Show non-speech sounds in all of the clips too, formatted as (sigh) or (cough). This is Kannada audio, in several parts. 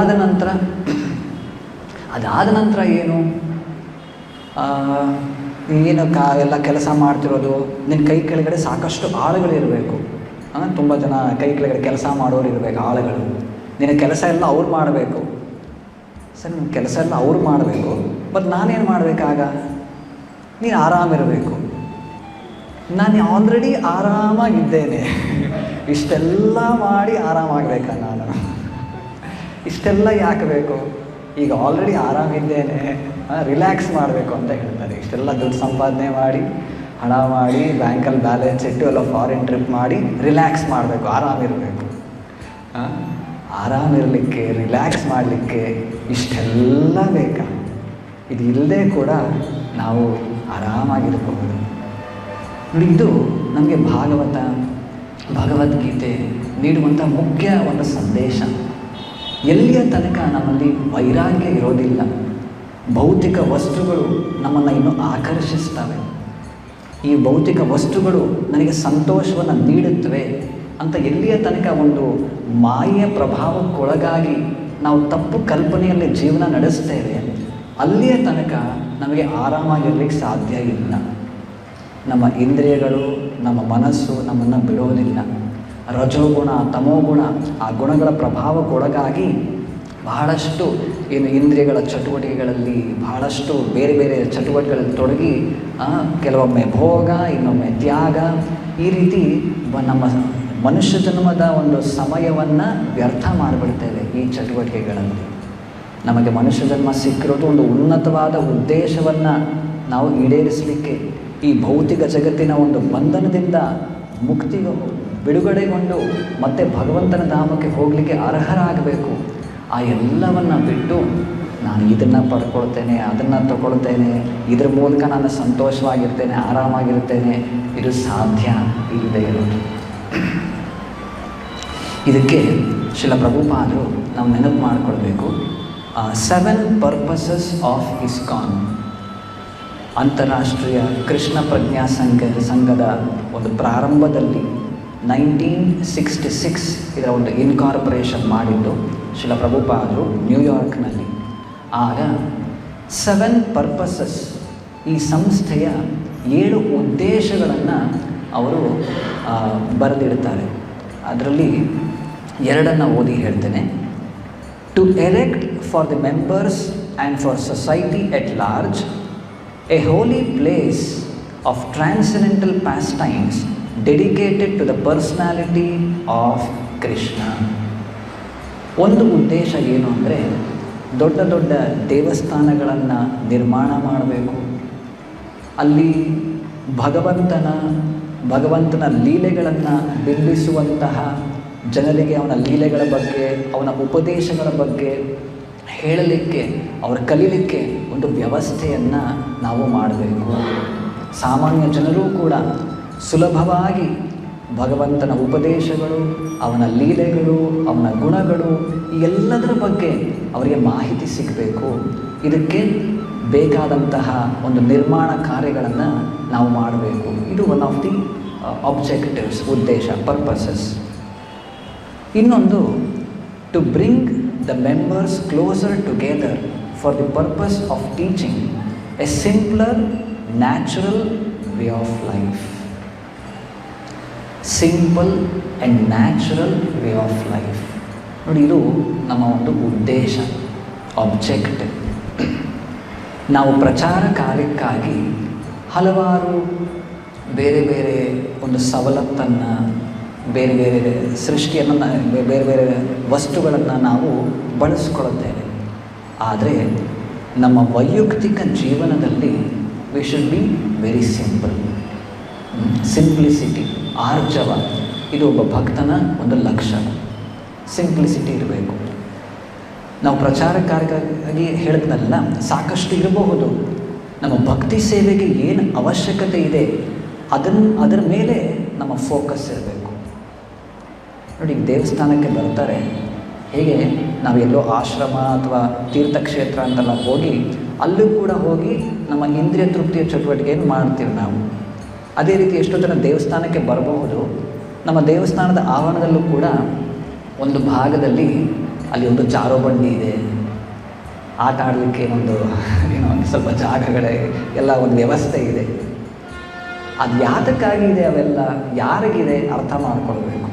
ಆದ ನಂತರ, ಅದಾದ ನಂತರ ಏನು? ಏನು ಕಾ, ಎಲ್ಲ ಕೆಲಸ ಮಾಡ್ತಿರೋದು, ನಿನ್ನ ಕೈ ಕೆಳಗಡೆ ಸಾಕಷ್ಟು ಆಳುಗಳಿರಬೇಕು ತುಂಬ ಜನ ಕೈ ಕೆಳಗಡೆ ಕೆಲಸ ಮಾಡೋರು ಇರಬೇಕು, ಆಳುಗಳು. ನಿನ್ನ ಕೆಲಸ ಎಲ್ಲ ಅವ್ರು ಮಾಡಬೇಕು. ಸರ್, ನಿನ್ನ ಕೆಲಸ ಎಲ್ಲ ಅವ್ರು ಮಾಡಬೇಕು. ಬಟ್ ನಾನೇನು ಮಾಡಬೇಕಾಗ ನೀನು ಆರಾಮಿರಬೇಕು ನಾನು ಆಲ್ರೆಡಿ ಆರಾಮಾಗಿದ್ದೇನೆ. ಇಷ್ಟೆಲ್ಲ ಮಾಡಿ ಆರಾಮಾಗಬೇಕಾ ನಾನು? ಇಷ್ಟೆಲ್ಲ ಯಾಕೆ ಬೇಕು? ಈಗ ಆಲ್ರೆಡಿ ಆರಾಮಿದ್ದೇನೆ ರಿಲ್ಯಾಕ್ಸ್ ಮಾಡಬೇಕು ಅಂತ ಹೇಳ್ತಾರೆ. ಇಷ್ಟೆಲ್ಲ ದುಡ್ಡು ಸಂಪಾದನೆ ಮಾಡಿ, ಹಣ ಮಾಡಿ, ಬ್ಯಾಂಕಲ್ಲಿ ಬ್ಯಾಲೆನ್ಸ್ ಇಟ್ಟು ಎಲ್ಲ ಫಾರಿನ್ ಟ್ರಿಪ್ ಮಾಡಿ ರಿಲ್ಯಾಕ್ಸ್ ಮಾಡಬೇಕು, ಆರಾಮಿರಬೇಕು. ಆರಾಮಿರಲಿಕ್ಕೆ ರಿಲ್ಯಾಕ್ಸ್ ಮಾಡಲಿಕ್ಕೆ ಇಷ್ಟೆಲ್ಲ ಬೇಕಾ? ಇದು ಇಲ್ಲದೆ ಕೂಡ ನಾವು ಆರಾಮಾಗಿರಬಹುದು. ನೋಡಿ, ಇದು ನಮಗೆ ಭಾಗವತ, ಭಗವದ್ಗೀತೆ ನೀಡುವಂಥ ಮುಖ್ಯ ಒಂದು ಸಂದೇಶ. ಎಲ್ಲಿಯ ತನಕ ನಮ್ಮಲ್ಲಿ ವೈರಾಗ್ಯ ಇರೋದಿಲ್ಲ. ಭೌತಿಕ ವಸ್ತುಗಳು ನಮ್ಮನ್ನು ಇನ್ನೂ ಆಕರ್ಷಿಸ್ತವೆ. ಈ ಭೌತಿಕ ವಸ್ತುಗಳು ನನಗೆ ಸಂತೋಷವನ್ನು ನೀಡುತ್ತವೆ ಅಂತ ಎಲ್ಲಿಯ ತನಕ ಒಂದು ಮಾಯೆಯ ಪ್ರಭಾವಕ್ಕೊಳಗಾಗಿ ನಾವು ತಪ್ಪು ಕಲ್ಪನೆಯಲ್ಲಿ ಜೀವನ ನಡೆಸ್ತೇವೆ. ಅಲ್ಲಿಯ ತನಕ ನಮಗೆ ಆರಾಮಾಗಿರ್ಲಿಕ್ಕೆ ಸಾಧ್ಯ ಇಲ್ಲ. ನಮ್ಮ ಇಂದ್ರಿಯಗಳು, ನಮ್ಮ ಮನಸ್ಸು ನಮ್ಮನ್ನು ಬಿಡೋದಿಲ್ಲ. ರಜೋಗುಣ, ತಮೋಗುಣ, ಆ ಗುಣಗಳ ಪ್ರಭಾವಕ್ಕೊಳಗಾಗಿ ಬಹಳಷ್ಟು ಏನು ಇಂದ್ರಿಯಗಳ ಚಟುವಟಿಕೆಗಳಲ್ಲಿ ಬಹಳಷ್ಟು ಬೇರೆ ಬೇರೆ ಚಟುವಟಿಕೆಗಳಲ್ಲಿ ತೊಡಗಿ ಕೆಲವೊಮ್ಮೆ ಭೋಗ, ಇನ್ನೊಮ್ಮೆ ತ್ಯಾಗ, ಈ ರೀತಿ ನಮ್ಮ ಮನುಷ್ಯ ಜನ್ಮದ ಒಂದು ಸಮಯವನ್ನು ವ್ಯರ್ಥ ಮಾಡಿಬಿಡ್ತೇವೆ ಈ ಚಟುವಟಿಕೆಗಳಲ್ಲಿ. ನಮಗೆ ಮನುಷ್ಯ ಜನ್ಮ ಸಿಕ್ಕಿರೋದು ಒಂದು ಉನ್ನತವಾದ ಉದ್ದೇಶವನ್ನು ನಾವು ಈಡೇರಿಸಲಿಕ್ಕೆ ಈ ಭೌತಿಕ ಜಗತ್ತಿನ ಒಂದು ಬಂಧನದಿಂದ ಮುಕ್ತಿ ಬಿಡುಗಡೆಗೊಂಡು ಮತ್ತೆ ಭಗವಂತನ ಧಾಮಕ್ಕೆ ಹೋಗಲಿಕ್ಕೆ ಅರ್ಹರಾಗಬೇಕು. ಆ ಎಲ್ಲವನ್ನು ಬಿಟ್ಟು ನಾನು ಇದನ್ನು ಪಡ್ಕೊಳ್ತೇನೆ, ಅದನ್ನು ತಗೊಳ್ತೇನೆ, ಇದ್ರ ಮೂಲಕ ನಾನು ಸಂತೋಷವಾಗಿರ್ತೇನೆ, ಆರಾಮಾಗಿರ್ತೇನೆ, ಇದು ಸಾಧ್ಯ ಇಲ್ಲದೆ ಇರೋದು. ಇದಕ್ಕೆ ಶಿಲ ಪ್ರಭುಪಾದರು ನಾವು ನೆನಪು ಮಾಡಿಕೊಳ್ಬೇಕು. ಸೆವೆನ್ ಪರ್ಪಸಸ್ ಆಫ್ ಇಸ್ಕಾನ್ ಅಂತಾರಾಷ್ಟ್ರೀಯ ಕೃಷ್ಣ ಪ್ರಜ್ಞಾ ಸಂಘ, ಸಂಘದ ಒಂದು ಪ್ರಾರಂಭದಲ್ಲಿ ನೈನ್ಟೀನ್ ಸಿಕ್ಸ್ಟಿ ಸಿಕ್ಸ್ ಇದರ ಒಂದು ಇನ್ಕಾರ್ಪೊರೇಷನ್ ಮಾಡಿದ್ದು ಶಿಲ ಪ್ರಭುಪಾದರು ನ್ಯೂಯಾರ್ಕ್ನಲ್ಲಿ ಆಗ ಸೆವೆನ್ ಪರ್ಪಸಸ್ ಈ ಸಂಸ್ಥೆಯ ಏಳು ಉದ್ದೇಶಗಳನ್ನು ಅವರು ಬರೆದಿಡ್ತಾರೆ. ಅದರಲ್ಲಿ ಎರಡನ್ನು ಓದಿ ಹೇಳ್ತೇನೆ. To erect for the members and for society at large a holy place of transcendental pastimes dedicated to the personality of Krishna ಒಂದು ಉದ್ದೇಶ ಏನು ಅಂದರೆ ದೊಡ್ಡ ದೊಡ್ಡ ದೇವಸ್ಥಾನಗಳನ್ನು ನಿರ್ಮಾಣ ಮಾಡಬೇಕು. ಅಲ್ಲಿ ಭಗವಂತನ ಭಗವಂತನ ಲೀಲೆಗಳನ್ನು ಬಿಂಬಿಸುವಂತಹ ಜನರಿಗೆ ಅವನ ಲೀಲೆಗಳ ಬಗ್ಗೆ, ಅವನ ಉಪದೇಶಗಳ ಬಗ್ಗೆ ಹೇಳಲಿಕ್ಕೆ, ಅವರು ಕಲೀಲಿಕ್ಕೆ ಒಂದು ವ್ಯವಸ್ಥೆಯನ್ನು ನಾವು ಮಾಡಬೇಕು. ಸಾಮಾನ್ಯ ಜನರೂ ಕೂಡ ಸುಲಭವಾಗಿ ಭಗವಂತನ ಉಪದೇಶಗಳು, ಅವನ ಲೀಲೆಗಳು, ಅವನ ಗುಣಗಳು ಎಲ್ಲದರ ಬಗ್ಗೆ ಅವರಿಗೆ ಮಾಹಿತಿ ಸಿಗಬೇಕು. ಇದಕ್ಕೆ ಬೇಕಾದಂತಹ ಒಂದು ನಿರ್ಮಾಣ ಕಾರ್ಯಗಳನ್ನು ನಾವು ಮಾಡಬೇಕು. ಇದು ಒನ್ ಆಫ್ ದಿ ಆಬ್ಜೆಕ್ಟಿವ್ಸ್ ಉದ್ದೇಶ ಪರ್ಪಸಸ್ ಇನ್ನೊಂದು to bring the members closer together for the purpose of teaching a simpler natural way of life simple and natural way of life ನೋಡಿ, ಇದು ನಮ್ಮ ಒಂದು ಉದ್ದೇಶ ಆಬ್ಜೆಕ್ಟ್ ನಾವು ಪ್ರಚಾರ ಕಾರ್ಯಕ್ಕಾಗಿ ಹಲವಾರು ಬೇರೆ ಬೇರೆ ಒಂದು ಸವಲತ್ತನ್ನು, ಬೇರೆ ಬೇರೆ ಸೃಷ್ಟಿಯನ್ನು, ಬೇರೆ ಬೇರೆ ವಸ್ತುಗಳನ್ನು ನಾವು ಬಳಸ್ಕೊಳ್ಳುತ್ತೇವೆ. ಆದರೆ ನಮ್ಮ ವೈಯಕ್ತಿಕ ಜೀವನದಲ್ಲಿ we should be very simple simplicity ಆರ್ಜವ. ಇದು ಒಬ್ಬ ಭಕ್ತನ ಒಂದು ಲಕ್ಷಣ. ಸಿಂಪ್ಲಿಸಿಟಿ ಇರಬೇಕು. ನಾವು ಪ್ರಚಾರ ಕಾರ್ಯಕ್ಕಾಗಿ ಹೇಳಿದ್ನಲ್ಲ, ಸಾಕಷ್ಟು ಇರಬಹುದು. ನಮ್ಮ ಭಕ್ತಿ ಸೇವೆಗೆ ಏನು ಅವಶ್ಯಕತೆ ಇದೆ ಅದನ್ನು ಅದರ ಮೇಲೆ ನಮ್ಮ ಫೋಕಸ್ ಇರಬೇಕು. ನೋಡಿ ದೇವಸ್ಥಾನಕ್ಕೆ ಬರ್ತಾರೆ. ಹೇಗೆ? ನಾವು ಎಲ್ಲೋ ಆಶ್ರಮ ಅಥವಾ ತೀರ್ಥಕ್ಷೇತ್ರ ಅಂತೆಲ್ಲ ಹೋಗಿ, ಅಲ್ಲೂ ಕೂಡ ಹೋಗಿ ನಮ್ಮ ಇಂದ್ರಿಯ ತೃಪ್ತಿಯ ಚಟುವಟಿಕೆಯನ್ನು ಮಾಡ್ತೀವಿ ನಾವು. ಅದೇ ರೀತಿ ಎಷ್ಟೋ ಜನ ದೇವಸ್ಥಾನಕ್ಕೆ ಬರಬಹುದು. ನಮ್ಮ ದೇವಸ್ಥಾನದ ಆವರಣದಲ್ಲೂ ಕೂಡ ಒಂದು ಭಾಗದಲ್ಲಿ ಅಲ್ಲಿ ಒಂದು ಜಾರೋ ಬಂಡಿ ಇದೆ. ಆಟ ಆಡಲಿಕ್ಕೆ ಒಂದು, (laughs) ಏನೋ ಒಂದು ಸ್ವಲ್ಪ ಜಾಗಗಳೇ, ಎಲ್ಲ ಒಂದು ವ್ಯವಸ್ಥೆ ಇದೆ. ಅದು ಯಾತಕ್ಕಾಗಿದೆ ಅವೆಲ್ಲ? ಯಾರಿಗಿದೆ ಅರ್ಥ ಮಾಡ್ಕೊಳ್ಬೇಕು.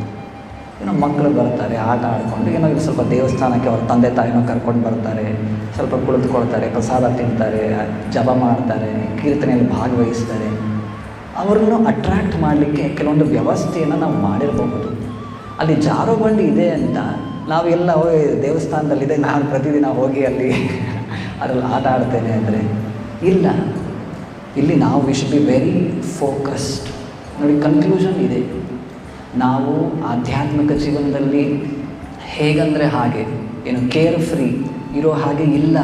ಏನೋ ಮಕ್ಕಳು ಬರ್ತಾರೆ, ಆಟ ಆಡಿಕೊಂಡು, ಏನೋ ಸ್ವಲ್ಪ ದೇವಸ್ಥಾನಕ್ಕೆ ಅವ್ರ ತಂದೆ ತಾಯಿನೂ ಕರ್ಕೊಂಡು ಬರ್ತಾರೆ, ಸ್ವಲ್ಪ ಕುಳಿತುಕೊಳ್ತಾರೆ, ಪ್ರಸಾದ ತಿಂತಾರೆ, ಜಪ ಮಾಡ್ತಾರೆ, ಕೀರ್ತನೆಯಲ್ಲಿ ಭಾಗವಹಿಸ್ತಾರೆ. ಅವ್ರನ್ನು ಅಟ್ರ್ಯಾಕ್ಟ್ ಮಾಡಲಿಕ್ಕೆ ಕೆಲವೊಂದು ವ್ಯವಸ್ಥೆಯನ್ನು ನಾವು ಮಾಡಿರಬಹುದು. ಅಲ್ಲಿ ಜಾರೋ ಬಂಡಿ ಇದೆ ಅಂತ ನಾವೆಲ್ಲ ದೇವಸ್ಥಾನದಲ್ಲಿದೆ, ನಾನು ಪ್ರತಿದಿನ ಹೋಗಿ ಅಲ್ಲಿ (laughs) ಅದರಲ್ಲಿ ಆಟ ಆಡ್ತೇನೆ ಅಂದರೆ ಇಲ್ಲ. ಇಲ್ಲಿ ನಾವು we should be very focused ನೋಡಿ ಕನ್ಕ್ಲೂಷನ್ ಇದೆ. ನಾವು ಆಧ್ಯಾತ್ಮಿಕ ಜೀವನದಲ್ಲಿ ಹೇಗಂದರೆ ಹಾಗೆ, ಏನು ಕೇರ್ ಫ್ರೀ ಇರೋ ಹಾಗೆ ಇಲ್ಲ.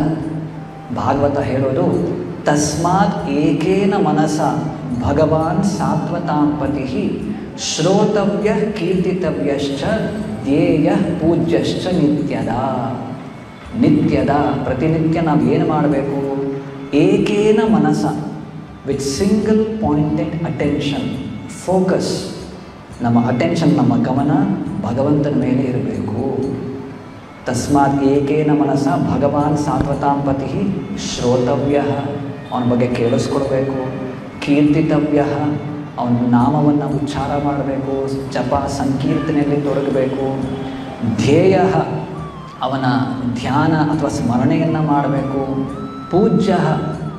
ಭಾಗವತ ಹೇಳೋದು, ತಸ್ಮಾತ್ ಏಕೇನ ಮನಸ ಭಗವಾನ್ ಸಾತ್ವತಾಂಪತಿ ಶ್ರೋತವ್ಯ ಕೀರ್ತಿತವ್ಯಶ್ಚ ಧ್ಯೇಯ ಪೂಜ್ಯಶ್ಚ ನಿತ್ಯದ. ನಿತ್ಯದ ಪ್ರತಿನಿತ್ಯ ನಾವು ಏನು ಮಾಡಬೇಕು? ಏಕೇನ ಮನಸ with single pointed attention focus ನಮ್ಮ ಅಟೆನ್ಷನ್ ನಮ್ಮ ಗಮನ ಭಗವಂತನ ಮೇಲೆ ಇರಬೇಕು. ತಸ್ಮಾತ್ ಏಕೇನ ಮನಸ ಭಗವಾನ್ ಸಾತ್ವತಾಂಪತಿ ಶ್ರೋತವ್ಯ ಅವನ ಬಗ್ಗೆ ಕೇಳಿಸ್ಕೊಳ್ಬೇಕು ಕೀರ್ತಿತವ್ಯ ಅವನ ನಾಮವನ್ನು ಉಚ್ಚಾರ ಮಾಡಬೇಕು, ಜಪ ಸಂಕೀರ್ತನೆಯಲ್ಲಿ ತೊಡಗಬೇಕು. ಧ್ಯೇಯ ಅವನ ಧ್ಯಾನ ಅಥವಾ ಸ್ಮರಣೆಯನ್ನು ಮಾಡಬೇಕು. ಪೂಜ್ಯ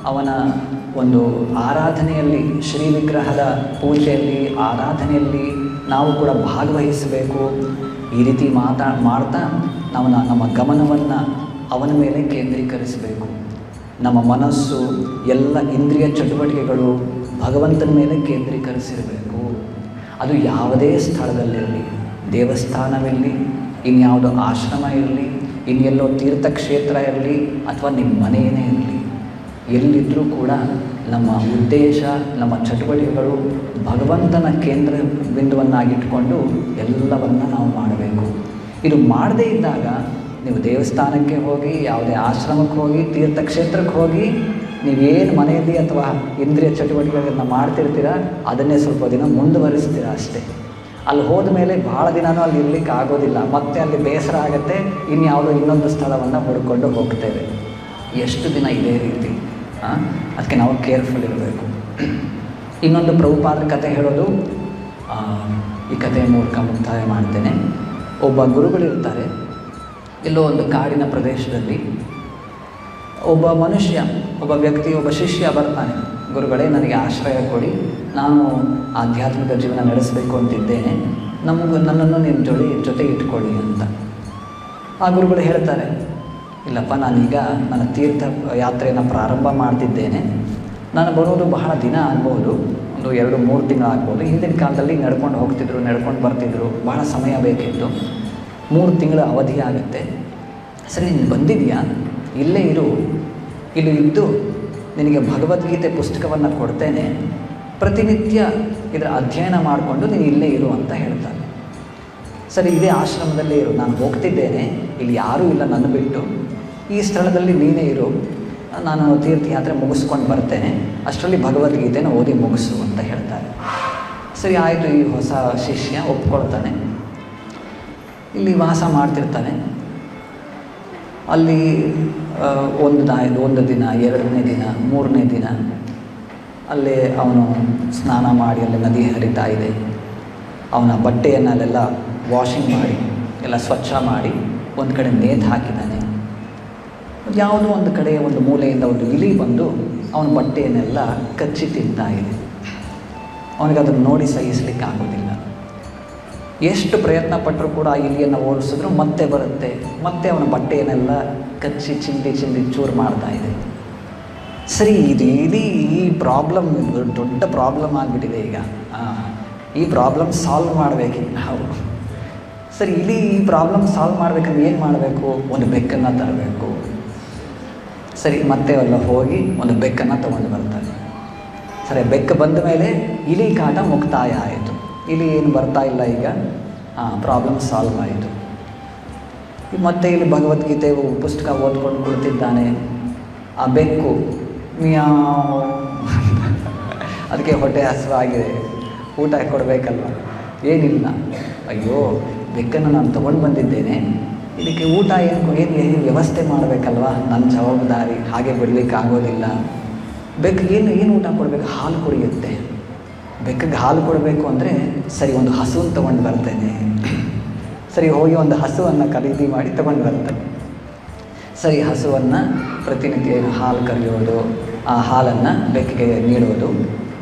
ಅವನ ಒಂದು ಆರಾಧನೆಯಲ್ಲಿ ಶ್ರೀ ವಿಗ್ರಹದ ಪೂಜೆಯಲ್ಲಿ, ಆರಾಧನೆಯಲ್ಲಿ ನಾವು ಕೂಡ ಭಾಗವಹಿಸಬೇಕು. ಈ ರೀತಿ ಮಾತಾ, ಮಾಡ್ತಾ ನಾವು ನಮ್ಮ ಗಮನವನ್ನು ಅವನ ಮೇಲೆ ಕೇಂದ್ರೀಕರಿಸಬೇಕು. ನಮ್ಮ ಮನಸ್ಸು ಎಲ್ಲ ಇಂದ್ರಿಯ ಚಟುವಟಿಕೆಗಳು ಭಗವಂತನ ಮೇಲೆ ಕೇಂದ್ರೀಕರಿಸಿರಬೇಕು. ಅದು ಯಾವುದೇ ಸ್ಥಳದಲ್ಲಿರಲಿ, ದೇವಸ್ಥಾನವಿರಲಿ, ಇನ್ಯಾವುದೋ ಆಶ್ರಮ ಇರಲಿ ಇನ್ನೆಲ್ಲೋ ತೀರ್ಥಕ್ಷೇತ್ರ ಇರಲಿ ಅಥವಾ ನಿಮ್ಮ ಮನೆಯೇ ಇರಲಿ ಎಲ್ಲಿದ್ದರೂ ಕೂಡ ನಮ್ಮ ಉದ್ದೇಶ, ನಮ್ಮ ಚಟುವಟಿಕೆಗಳು ಭಗವಂತನ ಕೇಂದ್ರ ಬಿಂದುವನ್ನಾಗಿಟ್ಟುಕೊಂಡು ಎಲ್ಲವನ್ನು ನಾವು ಮಾಡಬೇಕು. ಇದು ಮಾಡದೇ ಇದ್ದಾಗ ನೀವು ದೇವಸ್ಥಾನಕ್ಕೆ ಹೋಗಿ, ಯಾವುದೇ ಆಶ್ರಮಕ್ಕೆ ಹೋಗಿ, ತೀರ್ಥಕ್ಷೇತ್ರಕ್ಕೆ ಹೋಗಿ, ನೀವೇನು ಮನೆಯಲ್ಲಿ ಅಥವಾ ಇಂದ್ರಿಯ ಚಟುವಟಿಕೆಗಳನ್ನು ಮಾಡ್ತಿರ್ತೀರ, ಅದನ್ನೇ ಸ್ವಲ್ಪ ದಿನ ಮುಂದುವರಿಸ್ತೀರ ಅಷ್ಟೇ. ಅಲ್ಲಿ ಹೋದ ಮೇಲೆ ಭಾಳ ದಿನವೂ ಅಲ್ಲಿ ಇರ್ಲಿಕ್ಕೆ ಆಗೋದಿಲ್ಲ. ಮತ್ತೆ ಅಲ್ಲಿ ಬೇಸರ ಆಗುತ್ತೆ, ಇನ್ಯಾವುದೋ ಇನ್ನೊಂದು ಸ್ಥಳವನ್ನು ಹುಡ್ಕೊಂಡು ಹೋಗ್ತೇವೆ. ಎಷ್ಟು ದಿನ ಇದೇ ರೀತಿ? ಅದಕ್ಕೆ ನಾವು ಕೇರ್ಫುಲ್ ಇರಬೇಕು. ಇನ್ನೊಂದು ಪ್ರಭುಪಾದ ಕಥೆ ಹೇಳೋದು ಈ ಕಥೆಯ ಮೂಲಕ ಮುಕ್ತಾಯ ಮಾಡ್ತೇನೆ. ಒಬ್ಬ ಗುರುಗಳಿರ್ತಾರೆ. ಎಲ್ಲೋ ಒಂದು ಕಾಡಿನ ಪ್ರದೇಶದಲ್ಲಿ ಒಬ್ಬ ಮನುಷ್ಯ, ಒಬ್ಬ ವ್ಯಕ್ತಿ, ಒಬ್ಬ ಶಿಷ್ಯ ಬರ್ತಾನೆ. ಗುರುಗಳೇ, ನನಗೆ ಆಶ್ರಯ ಕೊಡಿ. ನಾನು ಆಧ್ಯಾತ್ಮಿಕ ಜೀವನ ನಡೆಸಬೇಕು ಅಂತಿದ್ದೇನೆ. ನಮಗೂ ನನ್ನನ್ನು ನಿಮ್ಮ ಜೊತೆ ಜೊತೆ ಇಟ್ಕೊಳ್ಳಿ ಅಂತ. ಆ ಗುರುಗಳು ಹೇಳ್ತಾರೆ, ಇಲ್ಲಪ್ಪ, ನಾನೀಗ ನನ್ನ ತೀರ್ಥ ಯಾತ್ರೆಯನ್ನು ಪ್ರಾರಂಭ ಮಾಡ್ತಿದ್ದೇನೆ. ನಾನು ಬರೋದು ಬಹಳ ದಿನ ಆಗ್ಬೋದು. ಒಂದು ಎರಡು ಮೂರು ತಿಂಗಳು ಆಗ್ಬೋದು. ಹಿಂದಿನ ಕಾಲದಲ್ಲಿ ನಡ್ಕೊಂಡು ಹೋಗ್ತಿದ್ರು, ನಡ್ಕೊಂಡು ಬರ್ತಿದ್ರು. ಬಹಳ ಸಮಯ ಬೇಕಿತ್ತು. ಮೂರು ತಿಂಗಳ ಅವಧಿ ಆಗುತ್ತೆ. ಸರಿ, ನೀನು ಬಂದಿದೆಯಾ? ಇಲ್ಲೇ ಇರು. ಇಲ್ಲಿ ಇದ್ದು ನಿನಗೆ ಭಗವದ್ಗೀತೆ ಪುಸ್ತಕವನ್ನು ಕೊಡ್ತೇನೆ. ಪ್ರತಿನಿತ್ಯ ಇದರ ಅಧ್ಯಯನ ಮಾಡಿಕೊಂಡು ನೀನು ಇಲ್ಲೇ ಇರು ಅಂತ ಹೇಳ್ತಾನೆ. ಸರಿ, ಇದೇ ಆಶ್ರಮದಲ್ಲೇ ಇರು. ನಾನು ಹೋಗ್ತಿದ್ದೇನೆ. ಇಲ್ಲಿ ಯಾರೂ ಇಲ್ಲ ನನ್ನ ಬಿಟ್ಟು. ಈ ಸ್ಥಳದಲ್ಲಿ ನೀನೇ ಇರು. ನಾನು ತೀರ್ಥಯಾತ್ರೆ ಮುಗಿಸ್ಕೊಂಡು ಬರ್ತೇನೆ. ಅಷ್ಟರಲ್ಲಿ ಭಗವದ್ಗೀತೆನ ಓದಿ ಮುಗಿಸು ಅಂತ ಹೇಳ್ತಾರೆ. ಸರಿ, ಆಯಿತು, ಈ ಹೊಸ ಶಿಷ್ಯ ಒಪ್ಕೊಳ್ತಾನೆ. ಇಲ್ಲಿ ವಾಸ ಮಾಡ್ತಿರ್ತಾನೆ. ಅಲ್ಲಿ ಒಂದು ದ ಒಂದು ದಿನ, ಎರಡನೇ ದಿನ, ಮೂರನೇ ದಿನ, ಅಲ್ಲೇ ಅವನು ಸ್ನಾನ ಮಾಡಿ ಅಲ್ಲಿ ನದಿ ಹರಿತಾ ಇದೆ. ಅವನ ಬಟ್ಟೆಯನ್ನು ಅಲ್ಲೆಲ್ಲ ವಾಷಿಂಗ್ ಮಾಡಿ, ಎಲ್ಲ ಸ್ವಚ್ಛ ಮಾಡಿ ಒಂದು ಕಡೆ ನೇತು ಹಾಕಿದ್ದಾನೆ. ಯಾವುದೋ ಒಂದು ಕಡೆ ಒಂದು ಮೂಲೆಯಿಂದ ಒಂದು ಇಲಿ ಬಂದು ಅವನ ಬಟ್ಟೆಯನ್ನೆಲ್ಲ ಕಚ್ಚಿ ತಿಂತಾ ಇದೆ. ಅವನಿಗೆ ಅದನ್ನು ನೋಡಿ ಸಹಿಸಲಿಕ್ಕೆ ಆಗೋದಿಲ್ಲ ಎಷ್ಟು ಪ್ರಯತ್ನ ಪಟ್ಟರೂ ಕೂಡ ಆ ಇಲಿಯನ್ನು ಓಡಿಸಿದ್ರು ಮತ್ತೆ ಬರುತ್ತೆ. ಮತ್ತೆ ಅವನ ಬಟ್ಟೆಯನ್ನೆಲ್ಲ ಕಚ್ಚಿ ಚಿಂದಿ ಚಿಂದಿ ಚೂರು ಮಾಡ್ತಾ ಇದೆ. ಸರಿ, ಇದು ಇಡೀ ಈ ಪ್ರಾಬ್ಲಮ್, ದೊಡ್ಡ ಪ್ರಾಬ್ಲಮ್ ಆಗಿಬಿಟ್ಟಿದೆ ಈಗ. ಈ ಪ್ರಾಬ್ಲಮ್ ಸಾಲ್ವ್ ಮಾಡಬೇಕು ನಾವು. ಸರಿ ಇಲ್ಲಿ ಈ ಪ್ರಾಬ್ಲಮ್ ಸಾಲ್ವ್ ಮಾಡಬೇಕಂದ್ರೆ ಏನು ಮಾಡಬೇಕು? ಒಂದು ಬೆಕ್ಕನ್ನು ತರಬೇಕು. ಸರಿ, ಮತ್ತೆ ಎಲ್ಲ ಹೋಗಿ ಒಂದು ಬೆಕ್ಕನ್ನು ತೊಗೊಂಡು ಬರ್ತಾರೆ. ಸರಿ, ಬೆಕ್ಕ ಬಂದ ಮೇಲೆ ಇಲಿ ಕಾಟ ಮುಕ್ತಾಯ ಆಯಿತು. ಇಲಿ ಏನು ಬರ್ತಾ ಇಲ್ಲ ಈಗ? ಹಾಂ ಪ್ರಾಬ್ಲಮ್ ಸಾಲ್ವ್ ಆಯಿತು. ಮತ್ತೆ ಇಲ್ಲಿ ಭಗವದ್ಗೀತೆ ಪುಸ್ತಕ ಓದ್ಕೊಂಡು ಕುಳಿತಿದ್ದಾನೆ. ಆ ಬೆಕ್ಕು, ಮಿಯಾವ್. ಅದಕ್ಕೆ ಹೊಟ್ಟೆ ಹಸಿವಾಗಿದೆ ಊಟ ಕೊಡಬೇಕಲ್ವ? ಏನಿಲ್ಲ. ಅಯ್ಯೋ, ಬೆಕ್ಕನ್ನು ನಾನು ತೊಗೊಂಡು ಬಂದಿದ್ದೇನೆ. ಇದಕ್ಕೆ ಊಟ ಏನು ಏನು ಏನು ವ್ಯವಸ್ಥೆ ಮಾಡಬೇಕಲ್ವಾ? ನನ್ನ ಜವಾಬ್ದಾರಿ. ಹಾಗೆ ಬಿಡ್ಲಿಕ್ಕೆ ಆಗೋದಿಲ್ಲ ಬೆಕ್ಕಿಗೆ ಏನು ಏನು ಊಟ ಕೊಡಬೇಕು? ಹಾಲು ಕುಡಿಯುತ್ತೆ. ಬೆಕ್ಕಿಗೆ ಹಾಲು ಕೊಡಬೇಕು ಅಂದರೆ ಸರಿ, ಒಂದು ಹಸುವನ್ನು ತೊಗೊಂಡು ಬರ್ತೇನೆ. ಸರಿ, ಹೋಗಿ ಒಂದು ಹಸುವನ್ನು ಖರೀದಿ ಮಾಡಿ ತೊಗೊಂಡು ಬರ್ತೇನೆ. ಸರಿ, ಹಸುವನ್ನು ಪ್ರತಿನಿತ್ಯ ಹಾಲು ಕರೆಯೋದು, ಆ ಹಾಲನ್ನು ಬೆಕ್ಕಿಗೆ ನೀಡೋದು.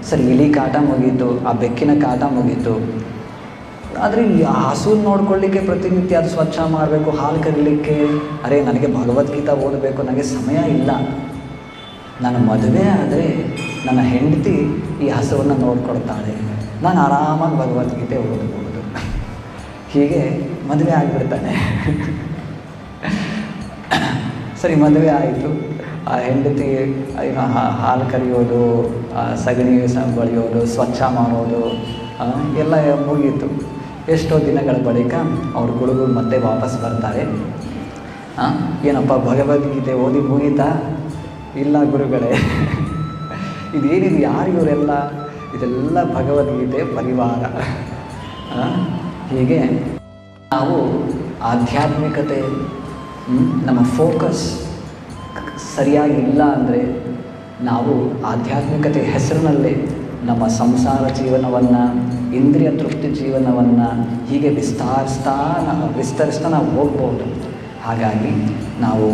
ಸರಿ, ಇಲಿ ಕಾಟ ಮುಗೀತು, ಆ ಬೆಕ್ಕಿನ ಕಾಟ ಮುಗೀತು. ಆದರೆ ಈ ಆ ಹಸುವನ್ನು ನೋಡ್ಕೊಳ್ಳಿಕ್ಕೆ ಪ್ರತಿನಿತ್ಯ ಅದು ಸ್ವಚ್ಛ ಮಾಡಬೇಕು, ಹಾಲು ಕರೀಲಿಕ್ಕೆ. ಅರೆ, ನನಗೆ ಭಗವದ್ಗೀತಾ ಓದಬೇಕು, ನನಗೆ ಸಮಯ ಇಲ್ಲ. ನನ್ನ ಮದುವೆ ಆದರೆ ನನ್ನ ಹೆಂಡತಿ ಈ ಹಸುವನ್ನು ನೋಡ್ಕೊಡ್ತಾಳೆ. ನಾನು ಆರಾಮಾಗಿ ಭಗವದ್ಗೀತೆ ಓದಬಹುದು ಹೀಗೆ ಮದುವೆ ಆಗಿಬಿಡ್ತಾನೆ. ಸರಿ, ಮದುವೆ ಆಯಿತು. ಆ ಹೆಂಡತಿ ಏನು ಹಾಲು ಕರೆಯೋದು ಸಗಣಿ ಬಳಿಯೋದು, ಸ್ವಚ್ಛ ಮಾಡೋದು ಎಲ್ಲ ಮುಗೀತು. ಎಷ್ಟೋ ದಿನಗಳ ಬಳಿಕ ಅವ್ರ ಗುಡುಗು ಮತ್ತೆ ವಾಪಸ್ ಬರ್ತಾರೆ. ಏನಪ್ಪ, ಭಗವದ್ಗೀತೆ ಓದಿ ಮುಗೀತಾ? ಇಲ್ಲ ಗುರುಗಳೇ. ಇದೇನಿದು ಯಾರು ಇವರೆಲ್ಲ ಇದೆಲ್ಲ ಭಗವದ್ಗೀತೆ ಪರಿವಾರ? ಹೀಗೆ ನಾವು ಆಧ್ಯಾತ್ಮಿಕತೆ ನಮ್ಮ ಫೋಕಸ್ ಸರಿಯಾಗಿ ಇಲ್ಲ ಅಂದರೆ ನಾವು ಆಧ್ಯಾತ್ಮಿಕತೆ ಹೆಸರಿನಲ್ಲೇ ನಮ್ಮ ಸಂಸಾರ ಜೀವನವನ್ನು, ಇಂದ್ರಿಯ ತೃಪ್ತಿ ಜೀವನವನ್ನು ಹೀಗೆ ವಿಸ್ತಾರಿಸ್ತಾ ನಾವು ವಿಸ್ತರಿಸ್ತಾ ನಾವು ಹೋಗ್ಬೋದು. ಹಾಗಾಗಿ ನಾವು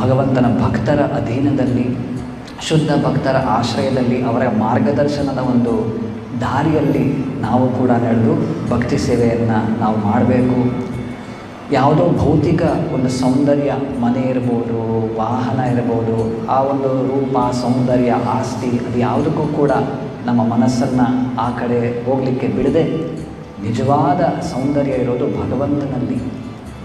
ಭಗವಂತನ ಭಕ್ತರ ಅಧೀನದಲ್ಲಿ, ಶುದ್ಧ ಭಕ್ತರ ಆಶ್ರಯದಲ್ಲಿ ಅವರ ಮಾರ್ಗದರ್ಶನದ ಒಂದು ದಾರಿಯಲ್ಲಿ ನಾವು ಕೂಡ ನಡೆದು ಭಕ್ತಿ ಸೇವೆಯನ್ನು ನಾವು ಮಾಡಬೇಕು. ಯಾವುದೋ ಭೌತಿಕ ಒಂದು ಸೌಂದರ್ಯ ಮನೆ ಇರ್ಬೋದು, ವಾಹನ ಇರ್ಬೋದು, ಆ ಒಂದು ರೂಪ, ಸೌಂದರ್ಯ, ಆಸ್ತಿ ಅದು ಯಾವುದಕ್ಕೂ ಕೂಡ ನಮ್ಮ ಮನಸ್ಸನ್ನು ಆ ಕಡೆ ಹೋಗಲಿಕ್ಕೆ ಬಿಡದೆ ನಿಜವಾದ ಸೌಂದರ್ಯ ಇರೋದು ಭಗವಂತನಲ್ಲಿ.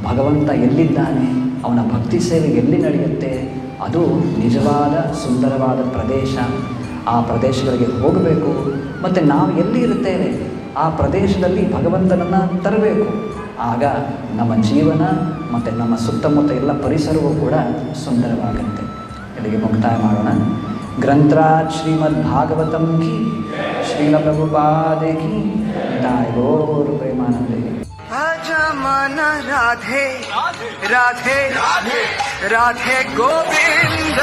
ಭಗವಂತ ಎಲ್ಲಿದ್ದಾನೆ? ಅವನ ಭಕ್ತಿ ಸೇವೆ ಎಲ್ಲಿ ನಡೆಯುತ್ತೆ? ಅದು ನಿಜವಾದ ಸುಂದರವಾದ ಪ್ರದೇಶ. ಆ ಪ್ರದೇಶಗಳಿಗೆ ಹೋಗಬೇಕು. ಮತ್ತು ನಾವು ಎಲ್ಲಿ ಇರುತ್ತೇವೆ? ಆ ಪ್ರದೇಶದಲ್ಲಿ ಭಗವಂತನನ್ನು ತರಬೇಕು. ಆಗ ನಮ್ಮ ಜೀವನ ಮತ್ತು ನಮ್ಮ ಸುತ್ತಮುತ್ತ ಎಲ್ಲ ಪರಿಸರವೂ ಕೂಡ ಸುಂದರವಾಗುತ್ತೆ. ಇಲ್ಲಿಗೆ ಮುಕ್ತಾಯ ಮಾಡೋಣ. ಗ್ರಂಥರಾಜ್ ಶ್ರೀಮದ್ ಭಾಗವತಂ ಕಿ. ಶ್ರೀಲ ಪ್ರಭುಪಾದೆ ಕಿ. ತಾಯಿ ಗೋರು ಪ್ರೇಮಾನಂದೇ. রমন রাধে রাধে রাধে গোবিন্দ